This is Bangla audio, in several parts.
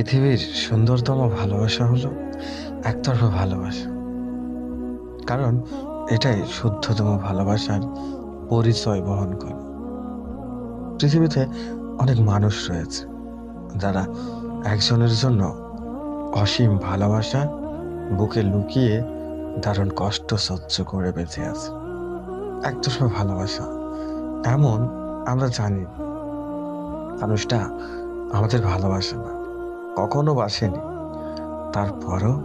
পৃথিবীর সুন্দরতম ভালোবাসা হলো একতরফা ভালোবাসা। কারণ এটাই শুদ্ধতম ভালোবাসার পরিচয় বহন করে। পৃথিবীতে অনেক মানুষ রয়েছে যারা একজনের জন্য অসীম ভালোবাসা বুকে লুকিয়ে দারুণ কষ্ট সহ্য করে বেঁচে আছে। একতরফা ভালোবাসা, এমন আমরা জানি মানুষটা আমাদের ভালোবাসে না। কখনো বাসেনি। তারপরও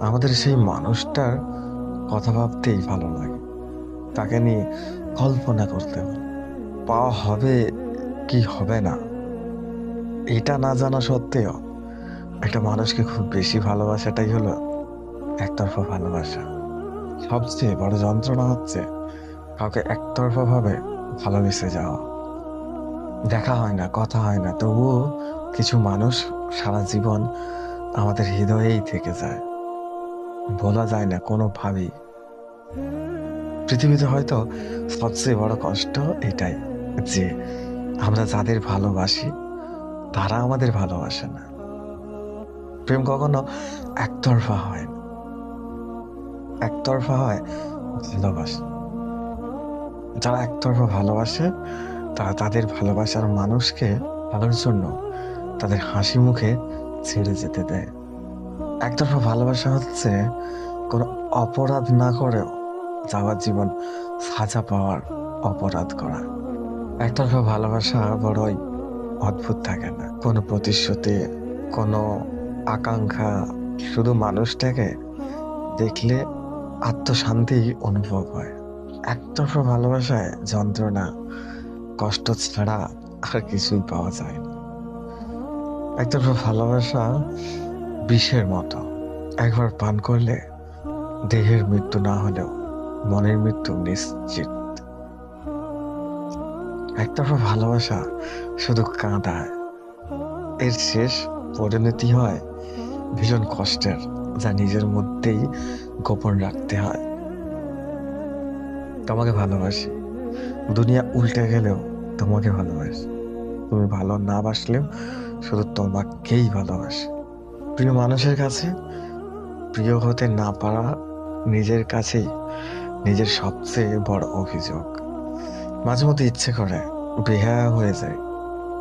আমাদের সেই মানুষটার কথা ভাবতেই ভালো লাগে। তাকে নিয়ে কল্পনা করতে পাওয়া হবে কি হবে না। এটা না জানা সত্ত্বেও একটা মানুষকে খুব বেশি ভালোবাসাটাই হলো একতরফা ভালোবাসা। সবচেয়ে বড় যন্ত্রণা হচ্ছে কাউকে একতরফা ভাবে ভালোবেসে যাওয়া। দেখা হয় না, কথা হয় না, তবুও কিছু মানুষ সারা জীবন আমাদের হৃদয়েই থেকে যায়। বলা যায় না, কোনোভাবেই। পৃথিবীতে হয়তো সবচেয়ে বড় কষ্ট এটাই যে আমরা যাদের ভালোবাসি, তারা আমাদের ভালোবাসে না। প্রেম কখনো একতরফা হয় না। একতরফা হয় ভালোবাসা। যারা একতরফা ভালোবাসে, তারা তাদের ভালোবাসার মানুষকে ভালোর জন্য তাদের হাসি মুখে ছেড়ে যেতে দেয়। একতরফা ভালোবাসা হচ্ছে কোনো অপরাধ না করেও যাওয়ার জীবন সাজা পাওয়ার অপরাধ করা। একতরফা ভালোবাসা বড়ই অদ্ভুত থাকে না। কোনো প্রতিশ্রুতি, কোনো আকাঙ্ক্ষা, শুধু মানুষটাকে দেখলে আত্মশান্তি অনুভব হয়। একতরফা ভালোবাসায় যন্ত্রণা, কষ্ট ছাড়া আর কিছুই পাওয়া যায় না। একতরফা ভালোবাসা বিষের মতো। একবার পান করলে দেহের মৃত্যু না হলেও মনের মৃত্যু নিশ্চিত। একতরফা ভালোবাসা শুধু কাঁদায় এর শেষ পরিণতি হয় ভীষণ কষ্টের, যা নিজের মধ্যেই গোপন রাখতে হয়। তোমাকে ভালোবাসি। দুনিয়া উল্টে গেলেও তোমাকে ভালোবাসি। তুমি ভালো না বাসলেও শুধু তোমাকেই ভালোবাসে। প্রিয় মানুষের কাছে, প্রিয় হতে না পারা নিজের কাছেই নিজের সবচেয়ে বড় অভিযোগ। মাঝে মধ্যে ইচ্ছে করে বেহা হয়ে যায়।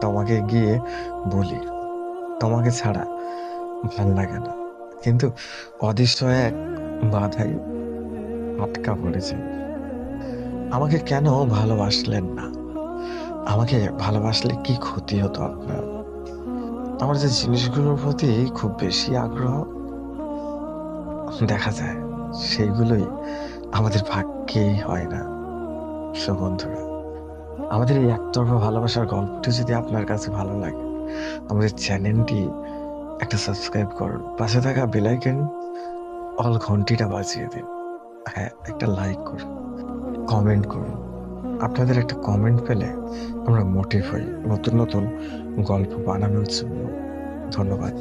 তোমাকে গিয়ে বলি, তোমাকে ছাড়া ভালো লাগে না। কিন্তু অদৃশ্য এক বাধাই আটকা পড়েছে। আমাকে কেন ভালোবাসলেন না? আমাকে ভালোবাসলে কি ক্ষতি হতো আপনার? আমার যে জিনিসগুলোর প্রতি খুব বেশি আগ্রহ, দেখা যায় সেইগুলোই আমাদের ভাগ্যেই হয় না। সো বন্ধুরা, আমাদের এই একতরফা ভালোবাসার গল্পটি যদি আপনার কাছে ভালো লাগে, আমাদের চ্যানেলটি একটা সাবস্ক্রাইব করুন। পাশে থাকা বেলাইকেন অল ঘন্টিটা বাজিয়ে দিন। হ্যাঁ একটা লাইক করুন, কমেন্ট করুন। আপনাদের একটা কমেন্ট পেলে আমরা মোটিভ হই। নতুন নতুন গল্প বানানোর জন্য। ধন্যবাদ।